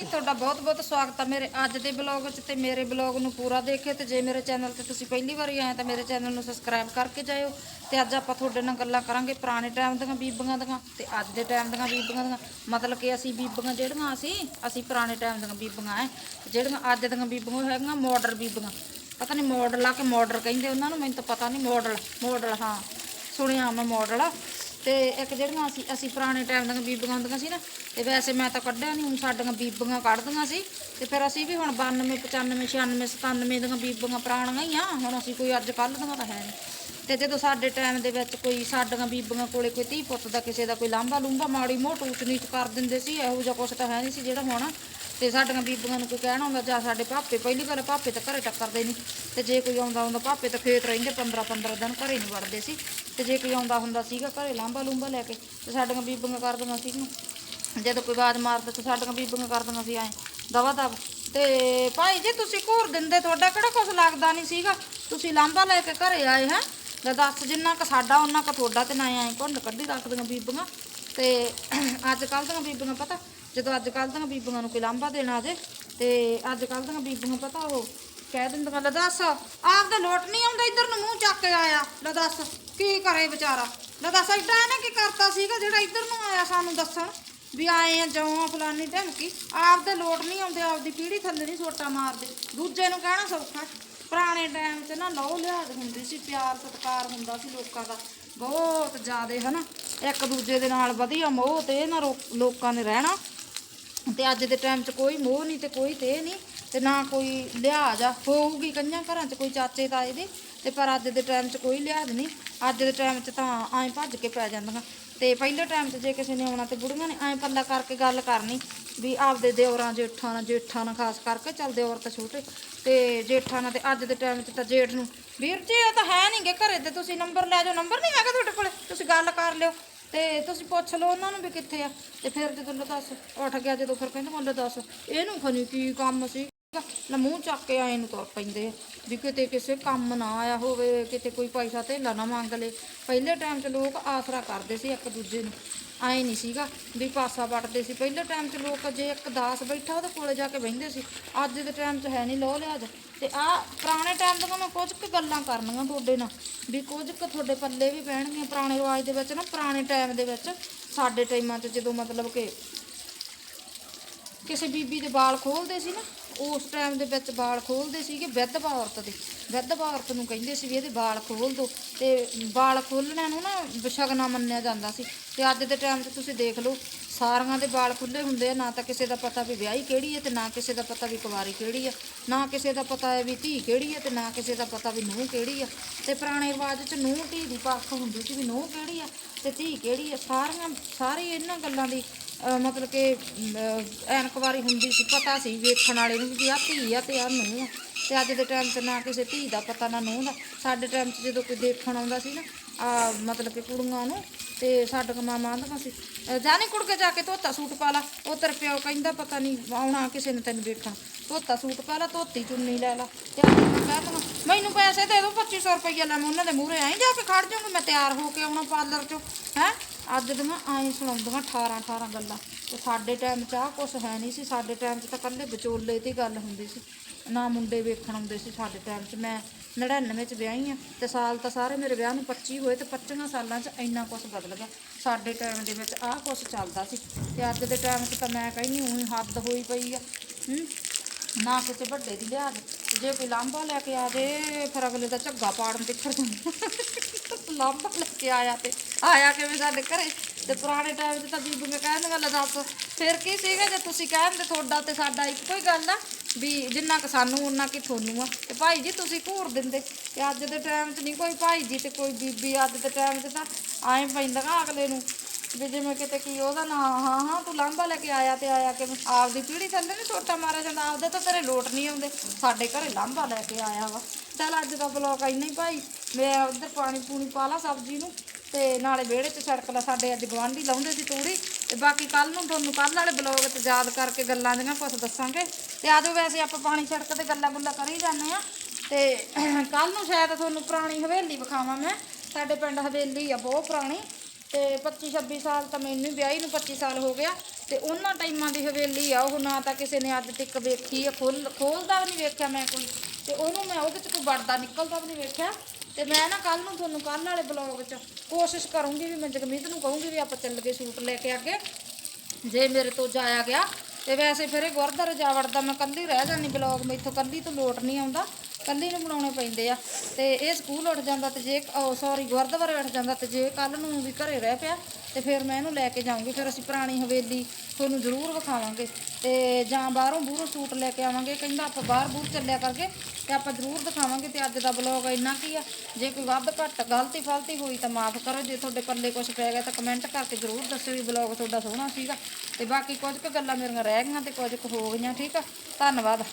ਤੁਹਾਡਾ ਬਹੁਤ-ਬਹੁਤ ਸਵਾਗਤ ਹੈ ਮੇਰੇ ਅੱਜ ਦੇ ਬਲੌਗ 'ਚ ਤੇ ਮੇਰੇ ਬਲੌਗ ਨੂੰ ਪੂਰਾ ਦੇਖਿਓ ਤੇ ਜੇ ਮੇਰੇ ਚੈਨਲ ਤੇ ਤੁਸੀਂ ਪਹਿਲੀ ਵਾਰੀ ਆਏ ਤਾਂ ਮੇਰੇ ਚੈਨਲ ਨੂੰ ਸਬਸਕ੍ਰਾਈਬ ਕਰਕੇ ਜਾਇਓ ਤੇ ਅੱਜ ਆਪਾਂ ਤੁਹਾਡੇ ਨਾਲ ਗੱਲਾਂ ਕਰਾਂਗੇ ਪੁਰਾਣੇ ਟਾਈਮ ਦੀਆਂ ਬੀਬੀਆਂ ਦੀਆਂ ਤੇ ਅੱਜ ਦੇ ਟਾਈਮ ਦੀਆਂ ਬੀਬੀਆਂ ਦੀਆਂ। ਮਤਲਬ ਕਿ ਅਸੀਂ ਬੀਬੀਆਂ ਜਿਹੜੀਆਂ, ਅਸੀਂ ਅਸੀਂ ਪੁਰਾਣੇ ਟਾਈਮ ਦੀਆਂ ਬੀਬੀਆਂ ਐ, ਜਿਹੜੀਆਂ ਅੱਜ ਦੀਆਂ ਬੀਬੀਆਂ ਹੈਗੀਆਂ ਮਾਡਰ ਬੀਬੀਆਂ। ਪਤਾ ਨਹੀਂ ਮਾਡਲ ਆ ਕਿ ਮਾਡਰ ਕਹਿੰਦੇ ਉਹਨਾਂ ਨੂੰ, ਮੈਨੂੰ ਤਾਂ ਪਤਾ ਨਹੀਂ ਮਾਡਲ ਮਾਡਲ ਹਾਂ। ਸੁਣਿਆ ਮੈਂ ਮਾਡਲ ਤੇ ਇੱਕ ਜਿਹੜੀਆਂ ਅਸੀਂ ਅਸੀਂ ਪੁਰਾਣੇ ਟਾਈਮ ਦੀਆਂ ਬੀਬੀਆਂ ਹੁੰਦੀਆਂ ਸੀ ਨਾ, ਤੇ ਵੈਸੇ ਮੈਂ ਤਾਂ ਕੱਢਿਆ ਨਹੀਂ ਹੁਣ ਸਾਡੀਆਂ ਬੀਬੀਆਂ ਕੱਢਦੀਆਂ ਸੀ, ਤੇ ਫਿਰ ਅਸੀਂ ਵੀ ਹੁਣ 92 95 96 97 ਦੀਆਂ ਬੀਬੀਆਂ ਪੁਰਾਣੀਆਂ ਹੀ ਆ, ਹੁਣ ਅਸੀਂ ਕੋਈ ਅੱਜ ਕੱਲ੍ਹ ਦੀਆਂ ਤਾਂ ਹੈ ਨਹੀਂ ਤੇ ਜਦੋਂ ਸਾਡੇ ਟਾਈਮ ਦੇ ਵਿੱਚ ਕੋਈ ਸਾਡੀਆਂ ਬੀਬੀਆਂ ਕੋਲੇ ਕੋਈ ਧੀ ਪੁੱਤ ਦਾ ਕਿਸੇ ਦਾ ਕੋਈ ਲਾਂਭਾ ਲੂੰਭਾ ਮਾੜੀ ਮੋਟ ਊਚ ਨੀਚ ਕਰ ਦਿੰਦੇ ਸੀ, ਇਹੋ ਜਿਹਾ ਕੁਛ ਤਾਂ ਹੈ ਨਹੀਂ ਸੀ ਜਿਹੜਾ ਹੁਣ ਤੇ ਸਾਡੀਆਂ ਬੀਬੀਆਂ ਨੂੰ ਕੋਈ ਕਹਿਣਾ ਹੁੰਦਾ, ਜਾਂ ਸਾਡੇ ਭਾਪੇ, ਪਹਿਲੀ ਵਾਰ ਭਾਪੇ ਤਾਂ ਘਰੇ ਟੱਕਰਦੇ ਨਹੀਂ ਤੇ ਜੇ ਕੋਈ ਆਉਂਦਾ ਹੁੰਦਾ, ਭਾਪੇ ਤਾਂ ਖੇਤ ਰਹਿੰਦੇ 15 15 ਦਿਨ ਘਰੇ ਨਹੀਂ ਵੜਦੇ ਸੀ। ਤੇ ਜੇ ਕੋਈ ਆਉਂਦਾ ਹੁੰਦਾ ਸੀਗਾ ਘਰੇ ਲਾਂਭਾ ਲੂੰਬਾ ਲੈ ਕੇ, ਤੇ ਸਾਡੀਆਂ ਬੀਬੀਆਂ ਕਰਦੀਆਂ ਸੀਗੀਆਂ। ਜਦੋਂ ਕੋਈ ਆਵਾਜ਼ ਮਾਰਦਾ ਤੇ ਸਾਡੀਆਂ ਬੀਬੀਆਂ ਕਰਦੀਆਂ ਸੀ ਐ, ਦਵਾ ਦਵ। ਤੇ ਭਾਈ ਜੀ, ਤੁਸੀਂ ਘੂਰ ਦਿੰਦੇ, ਤੁਹਾਡਾ ਕਿਹੜਾ ਕੁਝ ਲੱਗਦਾ ਨਹੀਂ ਸੀਗਾ? ਤੁਸੀਂ ਲਾਂਭਾ ਲੈ ਕੇ ਘਰੇ ਆਏ, ਹੈ? ਲੈ ਦੱਸ, ਜਿੰਨਾ ਕ ਸਾਡਾ ਉਹਨਾਂ ਕ ਤੁਹਾਡਾ ਤੇ ਨਾ ਐ ਘੁੰਡ ਕੱਢੀ ਰੱਖਦੀਆਂ ਬੀਬੀਆਂ। ਤੇ ਅੱਜ ਕੱਲ੍ਹ ਦੀਆਂ ਬੀਬੀਆਂ, ਪਤਾ ਜਦੋਂ ਅੱਜ ਕੱਲ ਦੀਆਂ ਬੀਬੀਆਂ ਨੂੰ ਕੋਈ ਲਾਂਭਾ ਦੇਣਾ ਜੇ ਤੇ ਅੱਜ ਕੱਲ੍ਹ ਦੀਆਂ ਬੀਬੀਆਂ ਪਤਾ ਉਹ ਕਹਿ ਦਿੰਦੀਆਂ, ਲੈ ਦੱਸ, ਆਪਦਾ ਲੋਟ ਨਹੀਂ ਆਉਂਦਾ ਇੱਧਰ ਨੂੰ, ਮੂੰਹ ਚੱਕ ਕੇ ਆਇਆ, ਲੈ ਦੱਸ, ਕੀ ਕਰੇ ਵਿਚਾਰਾ? ਲੈ ਦੱਸ ਐਡਾ ਇਹਨੇ ਕੀ ਕਰਤਾ ਸੀਗਾ ਜਿਹੜਾ ਇੱਧਰ ਨੂੰ ਆਇਆ ਸਾਨੂੰ ਦੱਸਣ? ਵੀ ਆਏ ਆ ਜੌਂ ਫਲਾਨੀ ਢਮਕੀ ਆਪਦੇ ਲੋਟ ਨਹੀਂ ਆਉਂਦੇ, ਆਪਦੀ ਪੀੜੀ ਥੱਲੇ ਨਹੀਂ ਸੋਟਾ ਮਾਰਦੇ। ਦੂਜੇ ਨੂੰ ਕਹਿਣਾ ਸੌਖਾ, ਪੁਰਾਣੇ ਟਾਈਮ 'ਚ ਨਾ ਲਓ ਲਿਹਾਜ਼ ਹੁੰਦੀ ਸੀ, ਪਿਆਰ ਸਤਿਕਾਰ ਹੁੰਦਾ ਸੀ ਲੋਕਾਂ ਦਾ, ਬਹੁਤ ਜ਼ਿਆਦਾ, ਹਨਾ? ਇੱਕ ਦੂਜੇ ਦੇ ਨਾਲ ਵਧੀਆ ਮੋਹ ਤੇ ਨਾ ਰੋ- ਲੋਕਾਂ ਨੇ ਰਹਿਣਾ। ਤੇ ਅੱਜ ਦੇ ਟਾਈਮ 'ਚ ਕੋਈ ਮੋਹ ਨਹੀਂ ਤੇ ਕੋਈ ਤੇ ਨਹੀਂ ਤੇ ਨਾ ਕੋਈ ਲਿਹਾਜ਼ ਆ। ਹੋਊਗੀ ਕਈਆਂ ਘਰਾਂ 'ਚ ਕੋਈ ਚਾਚੇ ਤਾਏ ਦੇ ਤੇ ਪਰ ਅੱਜ ਦੇ ਟਾਈਮ 'ਚ ਕੋਈ ਲਿਹਾਜ਼ ਨਹੀਂ ਅੱਜ ਦੇ ਟਾਈਮ 'ਚ ਤਾਂ ਐਂ ਭੱਜ ਕੇ ਪੈ ਜਾਂਦੀਆਂ। ਤੇ ਪਹਿਲੇ ਟਾਈਮ 'ਚ ਜੇ ਕਿਸੇ ਨੇ ਆਉਣਾ ਤੇ ਬੁੜੀਆਂ ਨੇ ਐਂ ਪੱਲਾ ਕਰਕੇ ਗੱਲ ਕਰਨੀ ਵੀ ਆਪਦੇ ਦਿਓਰਾਂ, ਜੇਠਾਂ ਨਾਲ ਜੇਠਾਂ ਨਾਲ ਖਾਸ ਕਰਕੇ ਚੱਲਦੇ ਔਰਤ ਤਾਂ ਛੋਟੇ। ਤੇ ਜੇਠਾਂ ਨਾਲ ਤੇ ਅੱਜ ਦੇ ਟਾਈਮ 'ਚ ਤਾਂ ਜੇਠ ਨੂੰ, ਵੀਰ ਜੀ ਇਹ ਤਾਂ ਹੈ ਨਹੀਂਗੇ ਘਰੇ ਤੇ ਤੁਸੀਂ ਨੰਬਰ ਲੈ ਜਾਓ। ਨੰਬਰ ਨਹੀਂ ਹੈਗਾ ਤੁਹਾਡੇ ਕੋਲ। ਤੁਸੀਂ ਗੱਲ ਕਰ ਲਿਓ। ਤੇ ਤੁਸੀਂ ਪੁੱਛ ਲਓ ਉਹਨਾਂ ਨੂੰ ਵੀ ਕਿੱਥੇ ਆ। ਤੇ ਫਿਰ ਜਦੋਂ ਲੈ ਦੱਸ, ਉੱਠ ਗਿਆ ਜਦੋਂ ਫਿਰ ਕਹਿੰਦੇ ਮੁੱਲ ਦੱਸ। ਇਹਨੂੰ ਖਣੀ ਕੀ ਕੰਮ ਸੀ? ਨਾ ਮੂੰਹ ਚੱਕ ਕੇ ਆਏ ਨੂੰ ਤੁਰ ਪੈਂਦੇ ਆ। ਵੀ ਕਿਤੇ ਕਿਸੇ ਕੰਮ ਨਾ ਆਇਆ ਹੋਵੇ, ਕਿਤੇ ਕੋਈ ਪੈਸਾ ਧੇਲਾ ਨਾ ਮੰਗ ਲੇ। ਪਹਿਲੇ ਟਾਈਮ 'ਚ ਲੋਕ ਆਸਰਾ ਕਰਦੇ ਸੀ ਇੱਕ ਦੂਜੇ ਨੂੰ। ਆਏ ਨਹੀਂ ਸੀਗਾ ਵੀ ਪਾਸਾ ਵੱਟਦੇ ਸੀ। ਪਹਿਲੇ ਟਾਈਮ 'ਚ ਲੋਕ ਜੇ ਇੱਕ ਦਾਸ ਬੈਠਾ ਉਹਦੇ ਕੋਲੇ ਜਾ ਕੇ ਬਹਿੰਦੇ ਸੀ। ਅੱਜ ਦੇ ਟਾਈਮ 'ਚ ਹੈ ਨਹੀਂ ਲੋ ਲਿਆਜ ਤੇ ਆ ਪੁਰਾਣੇ ਟਾਈਮ ਦੀਆਂ ਮੈਂ ਕੁਝ ਕੁ ਗੱਲਾਂ ਕਰਨੀਆਂ ਤੁਹਾਡੇ ਨਾਲ। ਵੀ ਕੁਝ ਕੁ ਤੁਹਾਡੇ ਪੱਲੇ ਵੀ ਪੈਣਗੀਆਂ ਪੁਰਾਣੇ ਰਿਵਾਜ ਦੇ ਵਿੱਚ ਨਾ, ਪੁਰਾਣੇ ਟਾਈਮ ਦੇ ਵਿੱਚ। ਸਾਡੇ ਟਾਈਮਾਂ 'ਚ ਜਦੋਂ ਮਤਲਬ ਕਿ ਕਿਸੇ ਬੀਬੀ ਦੇ ਵਾਲ ਖੋਲਦੇ ਸੀ ਨਾ ਉਸ ਟਾਈਮ ਦੇ ਵਿੱਚ ਵਾਲ ਖੋਲਦੇ ਸੀਗੇ ਵਿਧਵਾ ਔਰਤ ਦੇ। ਵਿਧਵਾ ਔਰਤ ਨੂੰ ਕਹਿੰਦੇ ਸੀ ਵੀ ਇਹਦੇ ਵਾਲ ਖੋਲ ਦੋ ਤੇ ਵਾਲ ਖੋਲਣਿਆਂ ਨੂੰ ਨਾ ਬਸ਼ਗਨਾ ਮੰਨਿਆ ਜਾਂਦਾ ਸੀ। ਤੇ ਅੱਜ ਦੇ ਟਾਈਮ 'ਚ ਤੁਸੀਂ ਦੇਖ ਲਓ, ਸਾਰਿਆਂ ਦੇ ਵਾਲ ਖੁੱਲੇ ਹੁੰਦੇ ਆ, ਨਾ ਤਾਂ ਕਿਸੇ ਦਾ ਪਤਾ ਵੀ ਵਿਆਹੀ ਕਿਹੜੀ ਹੈ ਤੇ ਨਾ ਕਿਸੇ ਦਾ ਪਤਾ ਵੀ ਕੁਵਾਰੀ ਕਿਹੜੀ ਹੈ ਨਾ ਕਿਸੇ ਦਾ ਪਤਾ ਹੈ ਵੀ ਧੀ ਕਿਹੜੀ ਹੈ ਤੇ ਨਾ ਕਿਸੇ ਦਾ ਪਤਾ ਵੀ ਨੂੰਹ ਕਿਹੜੀ ਹੈ ਤੇ ਪੁਰਾਣੇ ਰਿਵਾਜ 'ਚ ਨੂੰਹ ਧੀ ਦੀ ਪੱਖ ਹੁੰਦੀ ਸੀ ਵੀ ਨੂੰਹ ਕਿਹੜੀ ਹੈ ਤੇ ਧੀ ਕਿਹੜੀ ਹੈ ਸਾਰੀਆਂ, ਸਾਰੇ ਇਹਨਾਂ ਗੱਲਾਂ ਦੀ ਮਤਲਬ ਕਿ ਐਨਕ ਵਾਰੀ ਹੁੰਦੀ ਸੀ, ਪਤਾ ਸੀ ਵੇਖਣ ਵਾਲੇ ਨੂੰ ਵੀ ਆਹ ਧੀ ਆ ਤੇ ਆਹ ਨੂੰਹ ਆ। ਤੇ ਅੱਜ ਦੇ ਟਾਈਮ 'ਚ ਨਾ ਕਿਸੇ ਧੀ ਦਾ ਪਤਾ, ਨਾ ਨੂੰਹ ਦਾ। ਸਾਡੇ ਟਾਈਮ 'ਚ ਜਦੋਂ ਕੋਈ ਦੇਖਣ ਆਉਂਦਾ ਸੀ ਨਾ ਆ ਮਤਲਬ ਕਿ ਕੁੜੀਆਂ ਨੂੰ, ਤੇ ਸਾਡੀਆਂ ਮਾਮਾ ਆਂਦੀਆਂ ਸੀ, ਅਹ ਜਾਣੀ ਕੁੜ ਕੇ ਜਾ ਕੇ ਧੋਤਾ ਸੂਟ ਪਾ ਲਾ। ਉਹ ਤੇਰੇ ਪਿਓ ਕਹਿੰਦਾ ਪਤਾ ਨਹੀਂ ਆਉਣਾ ਕਿਸੇ ਨੇ ਤੈਨੂੰ ਵੇਖਣ। ਧੋਤਾ ਸੂਟ ਪਾ ਲਾ, ਧੋਤੀ ਚੁੰਨੀ ਲੈ ਲਾ। ਤੇ ਕਹਿ ਦਵਾਂ ਮੈਨੂੰ ਪੈਸੇ ਦੇ ਦਿਓ 2500 ਰੁਪਈਆ ਲੈ, ਮੈਂ ਉਹਨਾਂ ਦੇ ਮੂਹਰੇ ਆਈ ਜਾ ਕੇ ਖੜ ਜਾਊਂਗੀ, ਮੈਂ ਤਿਆਰ ਹੋ ਕੇ ਆਉਣਾ ਪਾਰਲਰ 'ਚੋਂ, ਹੈ? ਅੱਜ ਦੀਆਂ ਆਏ ਸੁਣਾਉਂਦੀਆਂ 18 18 ਗੱਲਾਂ। ਤੇ ਸਾਡੇ ਟਾਈਮ 'ਚ ਆਹ ਕੁਛ ਹੈ ਨਹੀਂ ਸੀ। ਸਾਡੇ ਟਾਈਮ 'ਚ ਤਾਂ ਕੱਲੇ ਵਿਚੋਲੇ ਤੇ ਗੱਲ ਹੁੰਦੀ ਸੀ। ਨਾ ਮੁੰਡੇ ਵੇਖਣ ਆਉਂਦੇ ਸੀ ਸਾਡੇ ਟਾਈਮ 'ਚ। ਮੈਂ 99 'ਚ ਵਿਆਹੀ ਆ ਤੇ ਸਾਲ ਤਾਂ ਸਾਰੇ ਮੇਰੇ ਵਿਆਹ ਨੂੰ 25 ਹੋਏ ਤੇ 25 ਸਾਲਾਂ 'ਚ ਇੰਨਾ ਕੁਛ ਬਦਲ ਗਿਆ। ਸਾਡੇ ਟਾਈਮ ਦੇ ਵਿੱਚ ਆਹ ਕੁਛ ਚੱਲਦਾ ਸੀ। ਤੇ ਅੱਜ ਦੇ ਟਾਈਮ 'ਚ ਤਾਂ ਮੈਂ ਕਹਿੰਦੀ ਉਹੀ ਹੱਦ ਹੋਈ ਪਈ ਆ। ਹੂੰ, ਨਾ ਕਿਸੇ ਵੱਡੇ ਦੀ ਲਿਆਜ ਜੇ ਕੋਈ ਲਾਂਬਾ ਲੈ ਕੇ ਆ ਜੇ, ਫਿਰ ਅਗਲੇ ਦਾ ਝੱਗਾ ਪਾੜਨ ਤੇ ਖੜ ਜਾਂਦਾ। ਲਾਂਬਾ ਲੈ ਕੇ ਆਇਆ ਤੇ ਆਇਆ ਕਿਵੇਂ ਸਾਡੇ ਘਰੇ? ਤੇ ਪੁਰਾਣੇ ਟਾਈਮ 'ਚ ਤਾਂ ਬੀਬੀਆਂ ਕਹਿੰਦੀਆਂ ਲੈ ਦੱਸ। ਫਿਰ ਕੀ ਸੀਗਾ? ਜੇ ਤੁਸੀਂ ਕਹਿੰਦੇ ਤੁਹਾਡਾ ਤੇ ਸਾਡਾ ਇੱਕੋ ਹੀ ਗੱਲ ਆ, ਵੀ ਜਿੰਨਾ ਕਿ ਸਾਨੂੰ ਉਹਨਾਂ ਕਿ ਤੁਹਾਨੂੰ ਆ। ਤੇ ਭਾਈ ਜੀ, ਤੁਸੀਂ ਘੂਰ ਦਿੰਦੇ। ਤੇ ਅੱਜ ਦੇ ਟਾਈਮ 'ਚ ਨਹੀਂ ਕੋਈ ਭਾਈ ਜੀ ਤੇ ਕੋਈ ਬੀਬੀ, ਅੱਜ ਦੇ ਟਾਈਮ 'ਚ ਤਾਂ ਐਂ ਪੈਂਦਾ ਅਗਲੇ ਨੂੰ। ਵੀ ਜਿਵੇਂ ਕਿਤੇ ਕੀ ਉਹਦਾ ਨਾਂ, ਹਾਂ ਹਾਂ, ਤੂੰ ਲਾਂਭਾ ਲੈ ਕੇ ਆਇਆ ਤੇ ਆਇਆ ਕਿ ਆਪਦੀ ਪੀੜੀ ਥੱਲੇ ਨਹੀਂ ਛੋਟਾ ਮਾਰਿਆ ਜਾਂਦਾ, ਆਪਦੇ ਤਾਂ ਤੇਰੇ ਲੋਟ ਨਹੀਂ ਆਉਂਦੇ। ਸਾਡੇ ਘਰੇ ਲਾਂਭਾ ਲੈ ਕੇ ਆਇਆ ਵਾ। ਚੱਲ ਅੱਜ ਦਾ ਬਲੌਗ ਇੰਨਾ ਹੀ ਭਾਈ। ਮੈਂ ਉਧਰ ਪਾਣੀ ਪੂਣੀ ਪਾ ਲਾ ਸਬਜ਼ੀ ਨੂੰ ਤੇ ਨਾਲੇ ਵਿਹੜੇ 'ਚ ਸੜਕ ਲਾ, ਸਾਡੇ ਅੱਜ ਗਵਾਂਢੀ ਲਾਉਂਦੇ ਸੀ ਤੂੜੀ ਤੇ ਬਾਕੀ ਕੱਲ ਨੂੰ ਤੁਹਾਨੂੰ ਕੱਲ ਵਾਲੇ ਬਲੌਗ 'ਚ ਯਾਦ ਕਰਕੇ ਗੱਲਾਂ ਦੀਆਂ ਕੁਝ ਦੱਸਾਂਗੇ। ਤੇ ਆਜੋ ਵੈਸੇ ਆਪਾਂ ਪਾਣੀ ਸੜਕ ਤੇ ਗੱਲਾਂ ਗੁੱਲਾਂ ਕਰੀ ਜਾਂਦੇ ਆ ਤੇ ਕੱਲ ਨੂੰ ਸ਼ਾਇਦ ਤੁਹਾਨੂੰ ਪੁਰਾਣੀ ਹਵੇਲੀ ਵਿਖਾਵਾਂ ਮੈਂ। ਸਾਡੇ ਪਿੰਡ ਹਵੇਲੀ ਆ, ਬਹੁਤ ਪੁਰਾਣੀ। ਤੇ 25 26 ਸਾਲ ਤਾਂ ਮੈਨੂੰ ਵਿਆਹੀ ਨੂੰ 25 ਸਾਲ ਹੋ ਗਿਆ ਤੇ ਉਹਨਾਂ ਟਾਈਮਾਂ ਦੀ ਹਵੇਲੀ ਆ, ਉਹ ਨਾ ਤਾਂ ਕਿਸੇ ਨੇ ਅੱਜ ਤੱਕ ਵੇਖੀ ਆ, ਖੋਲ, ਖੋਲਦਾ ਵੀ ਨਹੀਂ ਵੇਖਿਆ ਮੈਂ ਕੋਈ ਤੇ ਉਹਨੂੰ ਮੈਂ ਉਹਦੇ ਚ ਕੋਈ ਵੜਦਾ, ਨਿਕਲਦਾ ਵੀ ਨਹੀਂ ਵੇਖਿਆ ਤੇ ਮੈਂ ਨਾ ਕੱਲ ਨੂੰ ਤੁਹਾਨੂੰ ਕੱਲ ਵਾਲੇ ਬਲੌਗ 'ਚ ਕੋਸ਼ਿਸ਼ ਕਰੂੰਗੀ ਵੀ ਮੈਂ ਜਗਮੀਤ ਨੂੰ ਕਹੂੰਗੀ ਵੀ ਆਪਾਂ ਚੱਲ ਗਏ ਸੂਟ ਲੈ ਕੇ ਅੱਗੇ, ਜੇ ਮੇਰੇ ਤੋਂ ਜਾਇਆ ਗਿਆ ਤੇ ਵੈਸੇ ਫਿਰ ਇਹ ਗੁਰਦੁਆਰੇ ਜਾ ਵੜਦਾ ਮੈਂ ਕੱਲੀ ਰਹਿ ਜਾਂਦੀ ਬਲੌਗ ਮੈਥੋਂ ਕੱਲੀ ਤੋਂ ਲੋਟ ਨਹੀਂ ਆਉਂਦਾ ਕੱਲੀ ਨੂੰ ਬਣਾਉਣੇ ਪੈਂਦੇ ਆ। ਤੇ ਇਹ ਸਕੂਲ ਉੱਠ ਜਾਂਦਾ ਤੇ ਜੇ ਉਹ ਸੌਰੀ ਗੁਰਦੁਆਰੇ ਉੱਠ ਜਾਂਦਾ ਤੇ ਜੇ ਕੱਲ ਨੂੰ ਵੀ ਘਰੇ ਰਹਿ ਪਿਆ, ਤੇ ਫਿਰ ਮੈਂ ਇਹਨੂੰ ਲੈ ਕੇ ਜਾਊਂਗੀ। ਫਿਰ ਅਸੀਂ ਪੁਰਾਣੀ ਹਵੇਲੀ ਤੁਹਾਨੂੰ ਜ਼ਰੂਰ ਵਿਖਾਵਾਂਗੇ। ਤੇ ਜਾਂ ਬਾਹਰੋਂ ਬੂਰੋਂ ਸੂਟ ਲੈ ਕੇ ਆਵਾਂਗੇ। ਕਹਿੰਦਾ ਆਪਾਂ ਬਾਹਰ ਬੂਰ ਚੱਲਿਆ ਕਰਕੇ ਤੇ ਆਪਾਂ ਜ਼ਰੂਰ ਦਿਖਾਵਾਂਗੇ ਤੇ ਅੱਜ ਦਾ ਬਲੌਗ ਇੰਨਾ ਕੀ ਆ। ਜੇ ਕੋਈ ਵੱਧ ਘੱਟ ਗਲਤੀ ਫਲਤੀ ਹੋਈ ਤਾਂ ਮਾਫ ਕਰੋ। ਜੇ ਤੁਹਾਡੇ ਪੱਲੇ ਕੁਝ ਪੈ ਗਿਆ ਤਾਂ ਕਮੈਂਟ ਕਰਕੇ ਜ਼ਰੂਰ ਦੱਸਿਓ ਵੀ ਬਲੌਗ ਤੁਹਾਡਾ ਸੋਹਣਾ ਸੀਗਾ। ਤੇ ਬਾਕੀ ਕੁਝ ਕੁ ਗੱਲਾਂ ਮੇਰੀਆਂ ਰਹਿ ਗਈਆਂ ਤੇ ਕੁਝ ਕੁ ਹੋ ਗਈਆਂ, ਠੀਕ ਆ? ਧੰਨਵਾਦ।